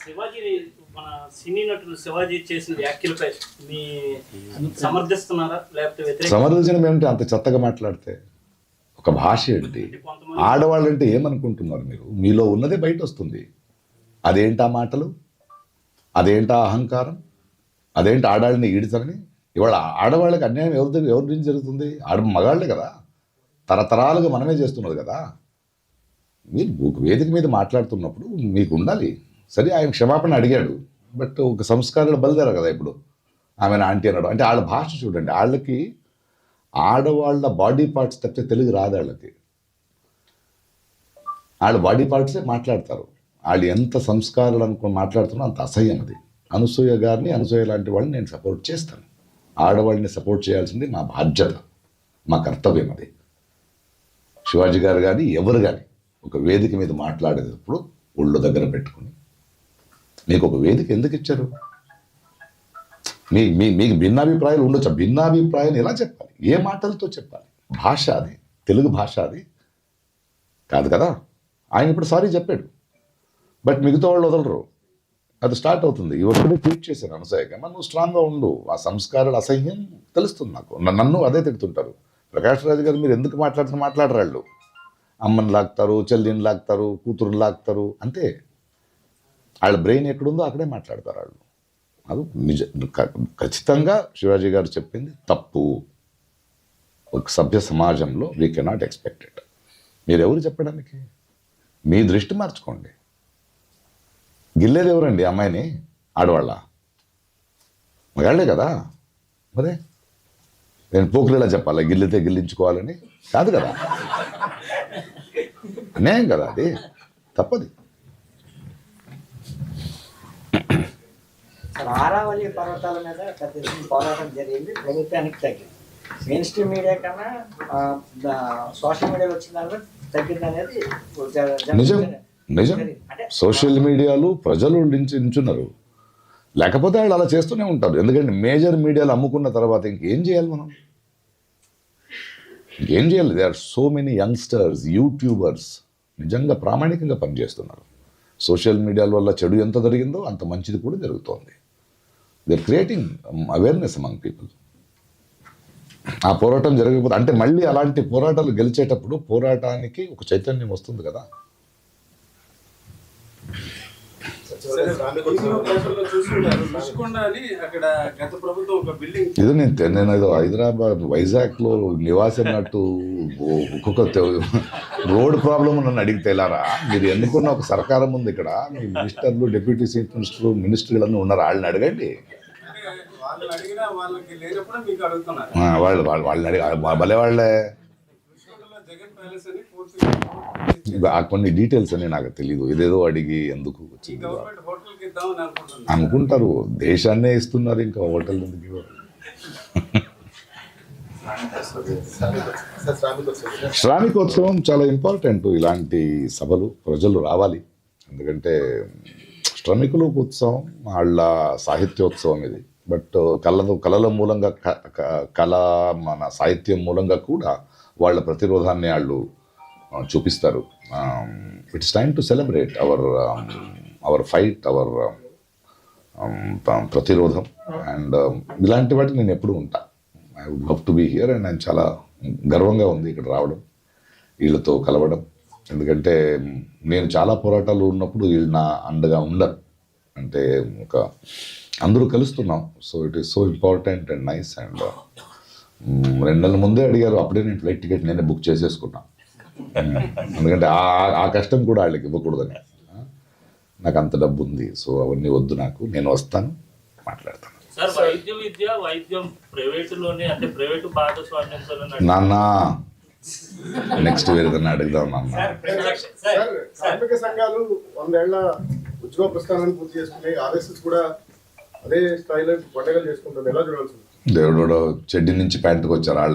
శివాజీ మన సినీ నటుడు శివాజీ చేసిన వ్యాఖ్యలపై మీ సమర్థిస్తున్నారా? లేకపోతే వ్యతిరేక సమర్థించడం ఏమిటి? అంత చెత్తగా మాట్లాడితే ఒక భాష ఏంటి? ఆడవాళ్ళంటే ఏమనుకుంటున్నారు మీరు? మీలో ఉన్నదే బయట వస్తుంది అదేంటా మాటలు? అదేంటా అహంకారం? అదేంటి ఆడాళ్ళని ఈడుతారని ఇవాళ ఆడవాళ్ళకి అన్యాయం ఎవరి దగ్గర ఎవరి నుంచి జరుగుతుంది? ఆడ మగాళ్ళే కదా. తరతరాలుగా మనమే చేస్తున్నది కదా. మీరు వేదిక మీద మాట్లాడుతున్నప్పుడు మీకు ఉండాలి సరే ఆయన క్షమాపణ అడిగాడు. బట్ ఒక సంస్కారాలు బలిదారు కదా ఇప్పుడు. ఆమె ఆంటీ అన్నాడు. అంటే వాళ్ళ భాష చూడండి. వాళ్ళకి ఆడవాళ్ళ బాడీ పార్ట్స్ తప్పితే తెలుగు రాదు వాళ్ళకి వాళ్ళ బాడీ పార్ట్సే మాట్లాడతారు. వాళ్ళు ఎంత సంస్కారాలు అనుకుని మాట్లాడుతున్నా అంత అసహ్యం అది. అనసూయ గారిని అనసూయ లాంటి వాళ్ళని నేను సపోర్ట్ చేస్తాను. ఆడవాళ్ళని సపోర్ట్ చేయాల్సింది మా బాధ్యత మా కర్తవ్యం అది. శివాజీ గారు కానీ ఎవరు కానీ ఒక వేదిక మీద మాట్లాడేటప్పుడు ఒళ్ళు దగ్గర పెట్టుకుని మీకు ఒక వేదిక ఎందుకు ఇచ్చారు? మీ మీ మీకు భిన్నాభిప్రాయాలు ఉండొచ్చు? భిన్నాభిప్రాయాన్ని ఎలా చెప్పాలి? ఏ మాటలతో చెప్పాలి? భాష అది తెలుగు భాష అది. కాదు కదా? ఆయన ఇప్పుడు సారీ చెప్పాడు. బట్ మిగతా వాళ్ళు వదలరు. అది స్టార్ట్ అవుతుంది. ఇవన్నీ ట్వీట్ చేశాను అనసూయగా. నువ్వు స్ట్రాంగ్గా ఉండు. ఆ సంస్కారాలు అసహ్యం తెలుస్తుంది నాకు. నన్ను అదే తిడుతుంటారు. ప్రకాష్ రాజు గారు మీరు ఎందుకు మాట్లాడుతున్న మాట్లాడరాళ్ళు. అమ్మని లాగుతారు చెల్లిని లాగుతారు కూతురుని లాగుతారు అంతే. వాళ్ళ బ్రెయిన్ ఎక్కడుందో అక్కడే మాట్లాడతారు వాళ్ళు. అది నిజ ఖచ్చితంగా శివాజీ గారు చెప్పింది తప్పు. ఒక సభ్య సమాజంలో వీ కెనాట్ ఎక్స్పెక్టెడ్ మీరెవరు మీరు ఎవరు చెప్పడానికి? మీ దృష్టి మార్చుకోండి. గిల్లేది ఎవరండి? అమ్మాయిని? ఆడవాళ్ళ? మగాళ్ళే కదా? మరే? నేను పోకులేలా చెప్పాలా? గిల్లితే గిల్లించుకోవాలని? కాదు కదా. అన్యాయం కదా అది. తప్పది. ఆరావళి పర్వతాల మీద పెద్ద పోరాటం జరిగింది. ప్రభుత్వానికి తగ్గింది. మెయిన్ స్ట్రీమ్ మీడియా కన్నా సోషల్ మీడియాలో వచ్చిన దానిలో తగ్గింది అనేది నిజం సోషల్ మీడియాలో ప్రజలు నించి నించున్నారు లేకపోతే వాళ్ళు అలా చేస్తూనే ఉంటారు. ఎందుకంటే మేజర్ మీడియాలు అమ్ముకున్న తర్వాత ఇంకేం చేయాలి మనం? ఇంకేం చేయాలి? They are so many youngsters YouTubers నిజంగా ప్రామాణికంగా పనిచేస్తున్నారు. సోషల్ మీడియాల వల్ల చెడు ఎంత జరిగిందో అంత మంచిది కూడా జరుగుతోంది. They are creating awareness among people ఆ పోరాటం జరగకపోతే అంటే మళ్ళీ అలాంటి పోరాటాలు గెలిచేటప్పుడు పోరాటానికి ఒక చైతన్యం వస్తుంది కదా. సరే, మీరు పేపర్లో చూసుంటారు. రుషికొండ అని అక్కడ గత ప్రభుత్వం ఒక బిల్డింగ్ ఇది నేను నేను ఏదో హైదరాబాద్ వైజాగ్లో నివాసం అన్నట్టు ఒక్కొక్క రోడ్ ప్రాబ్లం నన్ను అడిగితే ఎలారా? మీరు ఎన్నుకున్న ఒక సర్కారం ఉంది ఇక్కడ. మీ మినిస్టర్లు డిప్యూటీ చీఫ్ మినిస్టర్ మినిస్టర్లు ఉన్నారు? వాళ్ళని అడగండి. వాళ్ళు అడిగినా వాళ్ళకి లేనప్పుడు మీకు అడుగుతున్నారు. ఆ, వాళ్ళు వాళ్ళు వాళ్ళని అడిగి భలే వాళ్ళే. ఆ కొన్ని డీటెయిల్స్ అని నాకు తెలియదు ఇదేదో అడిగి ఎందుకు వచ్చింది? అనుకుంటారు. దేశాన్నే ఇస్తున్నారు ఇంకా హోటల్ ఎందుకు ఇవ్వరు? శ్రామికోత్సవం చాలా ఇంపార్టెంట్ ఇలాంటి సభలు. ప్రజలు రావాలి. ఎందుకంటే శ్రమికులకు ఉత్సవం వాళ్ళ సాహిత్యోత్సవం ఇది. బట్ కళ కళల మూలంగా కళ మన సాహిత్యం మూలంగా కూడా వాళ్ళ ప్రతిరోధాన్ని వాళ్ళు చూపిస్తారు. It's time to celebrate our our fight our ప్రతిరోధం. And ఇలాంటి వాటికి నేను ఎప్పుడు ఉంటా. I would love to be here and నేను చాలా గర్వంగా ఉంది ఇక్కడ రావడం వీళ్ళతో కలవడం. ఎందుకంటే నేను చాలా పోరాటాలు ఉన్నప్పుడు వీళ్ళు నా అండగా ఉండరు. అంటే ఒక అందరూ కలుస్తున్నాం. So it is so important and nice and రెండు నెలల ముందే అడిగారు. అప్పుడే నేను ఫ్లైట్ టికెట్ నేనే బుక్ చేసేసుకున్నాను ఎందుకంటే ఆ ఆ- ఆ కష్టం కూడా వాళ్ళకి ఇవ్వకూడదని. నాకు అంత డబ్బు ఉంది సో అవన్నీ వద్దు నాకు. నేను వస్తాను మాట్లాడతాను. సార్ వైద్య విద్య వైద్యం ప్రైవేటులోనే అంటే ప్రైవేటు భాగస్వామ్యంతో నాన్న నెక్స్ట్ వేరేదన్నా అడుగుదాం నాన్న. సార్, కార్మిక సంఘాలు వందేళ్ళ ఉద్యోగ ప్రస్థానాన్ని పూర్తి చేసుకుని ఆర్ఎస్ఎస్ కూడా అదే స్థాయిలో పండుగలు చేసుకుంటుంది. ఎలా చూడాల్సి ఉంది? దేవుడు చెడ్డి నుంచి ప్యాంటుకు వచ్చారు వాళ్ళు